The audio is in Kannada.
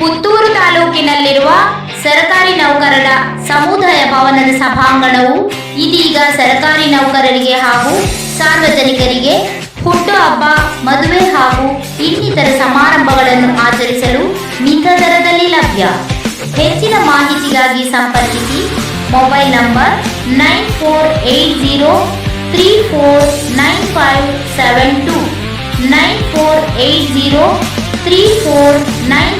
ತುಮಕೂರು ತಾಲೂಕಿನಲ್ಲಿರುವ ಸರ್ಕಾರಿ ನೌಕರರ ಸಮುದಾಯ ಭವನದ ಸಭಾಂಗಣವು ಇದೀಗ ಸರ್ಕಾರಿ ನೌಕರರಿಗೆ ಹಾಗೂ ಸಾರ್ವಜನಿಕರಿಗೆ ಹುಟ್ಟುಹಬ್ಬ ಮದುವೆ ಹಾಗೂ ಇನ್ನಿತರ ಸಮಾರಂಭಗಳನ್ನು ಆಚರಿಸಲು ಮಿತ ದರದಲ್ಲಿ ಲಭ್ಯ. ಹೆಚ್ಚಿನ ಮಾಹಿತಿಗಾಗಿ ಸಂಪರ್ಕಿಸಿ mobile number nine four eight zero three four nine five seven two, nine four eight zero three four nine